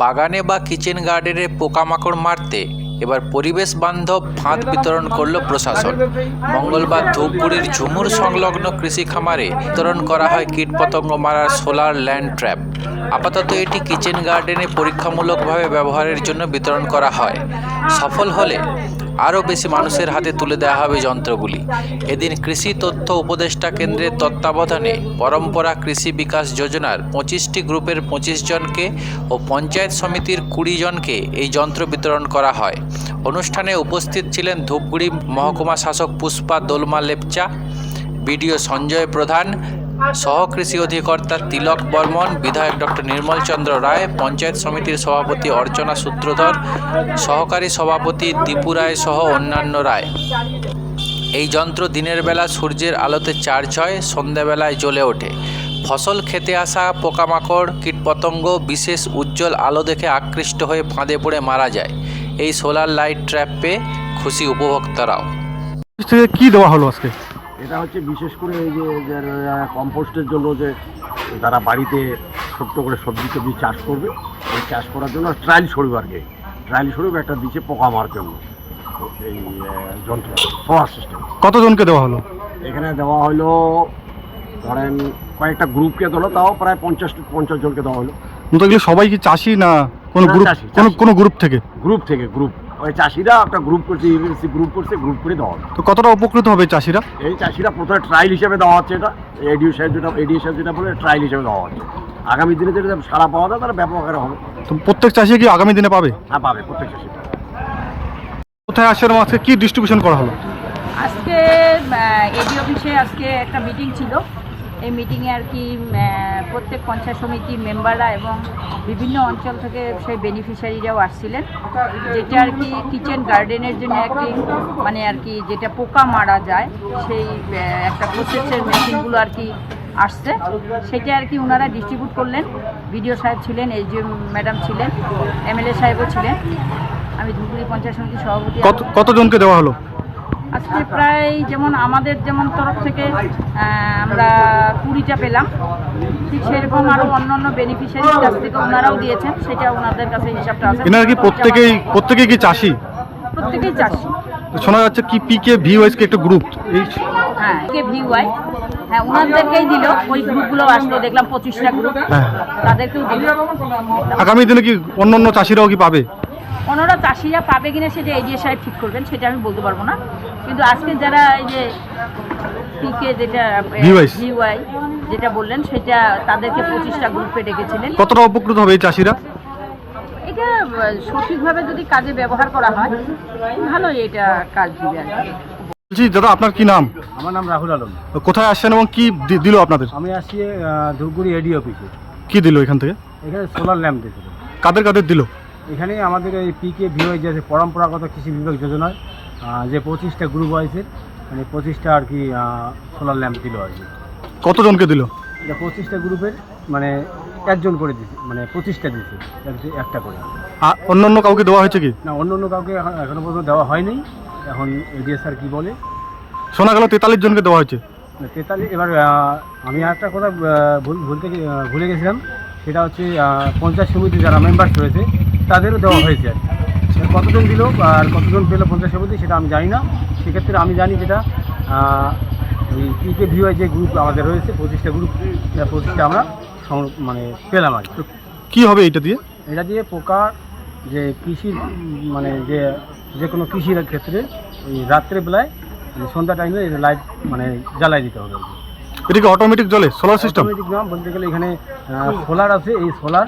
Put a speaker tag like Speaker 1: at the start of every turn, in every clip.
Speaker 1: বাগানে বা কিচেন গার্ডেনে পোকামাকড় মারতে এবার পরিবেশ বান্ধব ফাঁদ বিতরণ করল প্রশাসন। মঙ্গলবার ধূপগুড়ির ঝুমুর সংলগ্ন কৃষি খামারে বিতরণ করা হয় কীটপতঙ্গ মারার সোলার ল্যান্ড ট্র্যাপ। আপাতত এটি কিচেন গার্ডেনে পরীক্ষামূলকভাবে ব্যবহারের জন্য বিতরণ করা হয়। সফল হলে আরও বেশি মানুষের হাতে তুলে দেওয়া হবে যন্ত্রগুলি। এদিন কৃষি তথ্য উপদেষ্টা কেন্দ্রের তত্ত্বাবধানে পরম্পরা কৃষি বিকাশ যোজনার পঁচিশটি গ্রুপের পঁচিশ জনকে ও পঞ্চায়েত সমিতির কুড়ি জনকে এই যন্ত্র বিতরণ করা হয়। অনুষ্ঠানে উপস্থিত ছিলেন ধূপগুড়ি মহকুমা শাসক পুষ্পা দোলমা লেপচা, বিডিও সঞ্জয় প্রধান সহকৃষি অধিকর্তা তিলক বর্মন, বিধায়ক ডক্টর নির্মল চন্দ্র রায়, পঞ্চায়েত সমিতির সভাপতি অর্চনা সূত্রধর, সহকারী সভাপতি দীপু রায় সহ অন্যান্য রায়। এই যন্ত্র দিনের বেলা সূর্যের আলোতে চার্জ হয়, সন্ধ্যাবেলায় জ্বলে ওঠে। ফসল খেতে আসা পোকামাকড়, কীটপতঙ্গ বিশেষ উজ্জ্বল আলো দেখে আকৃষ্ট হয়ে ফাঁদে পড়ে মারা যায়। এই সোলার লাইট ট্র্যাপ খুশি উপভোক্তারাও।
Speaker 2: কি দেওয়া হলো আজকে?
Speaker 3: এটা হচ্ছে বিশেষ করে এই যে কম্পোস্টের জন্য যে তারা বাড়িতে ছোট্ট করে সবজি টবজি চাষ করবে এই চাষ করার জন্য ট্রায়াল স্বরূপ আর কি। ট্রায়াল স্বরূপ একটা দিচ্ছে পোকা মারার জন্য। এই যন্ত্র সোলার সিস্টেম
Speaker 2: কতজনকে দেওয়া হলো?
Speaker 3: এখানে দেওয়া হলো ধরেন কয়েকটা গ্রুপকে দিলো তাও প্রায় পঞ্চাশ পঞ্চাশ জনকে দেওয়া হলো।
Speaker 2: তো এগুলো সবাই কি চাষি না কোনো গ্রুপ? কোনো গ্রুপ থেকে?
Speaker 3: গ্রুপ থেকে গ্রুপ। ওই চাষিরা একটা গ্রুপ করছে ইউনিভার্সিটি গ্রুপ করছে গ্রুপ করে দেওয়া
Speaker 2: তো কতটা উপকৃত হবে চাষিরা?
Speaker 3: এই চাষিরা প্রথমে ট্রায়াল হিসেবে দেওয়া হচ্ছে এটা এডিও সাহেব যেটা এডিও সাহেব যেটা বলে ট্রায়াল হিসেবে দেওয়া হচ্ছে। আগামী দিনে যেটা সারা পাওয়া যায় তাহলে ব্যাপক আকারে হবে।
Speaker 2: তো প্রত্যেক চাষি কি আগামী দিনে পাবে?
Speaker 3: হ্যাঁ পাবে প্রত্যেক চাষি।
Speaker 2: কোথায় আসেন আজকে? কি ডিস্ট্রিবিউশন করা হলো?
Speaker 4: আজকে এডি অফিসে আজকে একটা মিটিং ছিল। এই মিটিংয়ে আর কি প্রত্যেক পঞ্চায়েত সমিতির মেম্বাররা এবং বিভিন্ন অঞ্চল থেকে সেই বেনিফিশিয়ারিরাও আসছিলেন। যেটা আর কি কিচেন গার্ডেনের জন্য একটি মানে আর কি যেটা পোকা মারা যায় সেই একটা প্রসেসের মেশিনগুলো আর কি আসছে। সেটা আর কি ওনারা ডিস্ট্রিবিউট করলেন। বিডিও সাহেব ছিলেন এই যে ম্যাডাম ছিলেন এমএলএ সাহেবও ছিলেন। আমি ধুবুরি পঞ্চায়েত সমিতির সভাপতি।
Speaker 2: কত কতজনকে দেওয়া হলো?
Speaker 4: আজকে প্রায় যেমন আমাদের যেমন তরফ থেকে আমরা কুড়িটা পেলাম। ঠিক সেরকম আরও অন্য অন্য বেনিফিশিয়ারির কাছ থেকে ওনারাও দিয়েছেন সেটা ওনাদের কাছে হিসাবটা আছে।
Speaker 2: এনারা কি প্রত্যেকেই প্রত্যেকেই কি চাষি?
Speaker 4: প্রত্যেকেই চাষি।
Speaker 2: শোনা যাচ্ছে কি পিকে ভিওএস কে একটা গ্রুপ
Speaker 4: হ্যাঁ কে ভিওয়াই হ্যাঁ ওনাদেরকেই দিল। ওই গ্রুপগুলো আসলো দেখলাম পঁচিশটা গ্রুপ
Speaker 2: হ্যাঁ।
Speaker 4: তাদেরকেও দিল।
Speaker 2: আগামী দিনে কি অন্য অন্য চাষিরাও কি পাবে?
Speaker 4: ওনারা চাষিরা পাবে কিনা সেটা এডিএ সাহেব ঠিক করবেন সেটা আমি বলতে পারব না। কিন্তু আজকে যারা এই যে পিকে যেটা ভিওয়াই যেটা বললেন সেটা তাদেরকে পঁচিশটা গ্রুপে ডেকেছিলেন।
Speaker 2: কতটা উপকৃত হবে এই চাষিরা?
Speaker 4: এটা সঠিকভাবে যদি কাজে ব্যবহার করা হয় ভালোই এটা কাজ দিবে আর কি।
Speaker 2: বলছি দাদা আপনার কি নাম?
Speaker 3: আমার নাম রাহুল আলম।
Speaker 2: কোথায় আসছেন এবং কি দি- দিল আপনাদের?
Speaker 3: আমি আসছি ধূপগুড়ি এডি অফিসে
Speaker 2: কি দিল এখান থেকে?
Speaker 3: এখানে সোলার ল্যাম্প দিয়েছিল
Speaker 2: কাদের কাদের দিল?
Speaker 3: এখানে আমাদের এই পিকে ভিওআই যে পরম্পরাগত কৃষি বিভাগ যোজনায় যে পঁচিশটা গ্রুপ আছে মানে পঁচিশটা আর কি সোলার ল্যাম্প দিল আর কি।
Speaker 2: কতজনকে দিল?
Speaker 3: এটা পঁচিশটা গ্রুপের মানে একজন করে দিছে মানে পঁচিশটা দিছে একটা করে।
Speaker 2: আর অন্য অন্য কাউকে দেওয়া হয়েছে কি?
Speaker 3: না অন্য অন্য কাউকে এখন এখনও পর্যন্ত দেওয়া হয়নি। এখন এডিএস স্যার কী বলে?
Speaker 2: শোনা গেল তেতাল্লিশ জনকে দেওয়া হয়েছে।
Speaker 3: তেতাল্লিশ এবার আমি একটা কথা ভুল ভুলতে ভুলে গেছিলাম। সেটা হচ্ছে পঞ্চায়েত সমিতি যারা মেম্বার রয়েছে তাদেরও দেওয়া হয়েছে আর কি। এবার কতজন দিল আর কতজন পেল পঞ্চাশ সমিতি সেটা আমি জানি না। সেক্ষেত্রে আমি জানি যেটা এই পিকে ভিওয়াই যে গ্রুপ আমাদের রয়েছে পঁচিশটা গ্রুপ পঁচিশটা আমরা মানে পেলাম আর কি।
Speaker 2: হবে এটা দিয়ে?
Speaker 3: এটা দিয়ে পোকা যে কৃষির মানে যে যে কোনো কৃষির ক্ষেত্রে ওই রাত্রেবেলায় মানে সন্ধ্যা টাইমে লাইট মানে জ্বালাই দিতে হবে
Speaker 2: এটা কি। অটোমেটিক জলে সোলার সিস্টেম
Speaker 3: অটোমেটিক নাম বলতে গেলে এখানে সোলার আছে এই সোলার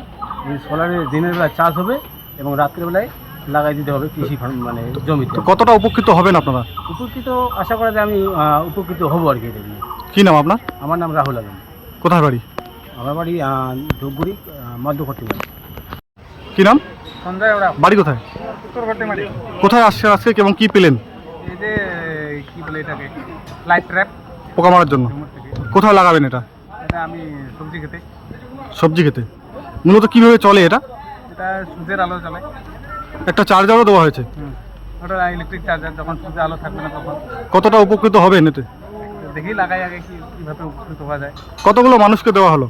Speaker 3: এই সোলারে দিনের বেলায় চার্জ হবে এবং রাত্রেবেলায় লাগাই দিতে হবে কৃষি ফার্ম মানে জমিতে।
Speaker 2: তো কতটা উপকৃত হবেন আপনারা?
Speaker 3: উপকৃত আশা করা যায় আমি আহ, উপকৃত হব আর কি এটা নিয়ে।
Speaker 2: কি নাম আপনার?
Speaker 3: আমার নাম রাহুল আলম।
Speaker 2: কোথায় বাড়ি?
Speaker 3: আমার বাড়ি আহ, ধূপগুড়ি মধ্যকর্তী বাড়ি।
Speaker 2: কি নাম?
Speaker 3: সন্ধ্যায় ওরা
Speaker 2: বাড়ি কোথায়?
Speaker 3: উত্তরকর্তী বাড়ি।
Speaker 2: কোথায় আসছে আজকে এবং কি পেলেন?
Speaker 3: এই যে কি বলে এটাকে? Light trap.
Speaker 2: পোকা মারার জন্য। কোথায় লাগাবেন এটা?
Speaker 3: এটা আমি সবজি খেতে।
Speaker 2: সবজি খেতে। মূলত কীভাবে চলে এটা?
Speaker 3: এটা সূর্যের আলো জ্বালাই
Speaker 2: একটা চার্জারও দেওয়া হয়েছে।
Speaker 3: ওটা ইলেকট্রিক চার্জার যখন সূর্যের আলো থাকবে না তখন।
Speaker 2: কতটা উপকৃত হবে এতে?
Speaker 3: দেখি লাগাই আগে কি কীভাবে উপকৃত হওয়া যায়।
Speaker 2: কতগুলো মানুষকে দেওয়া হলো?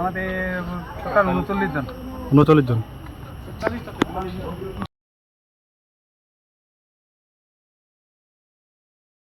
Speaker 3: আমাদের টোটাল উনচল্লিশ জন।
Speaker 2: উনচল্লিশ জন।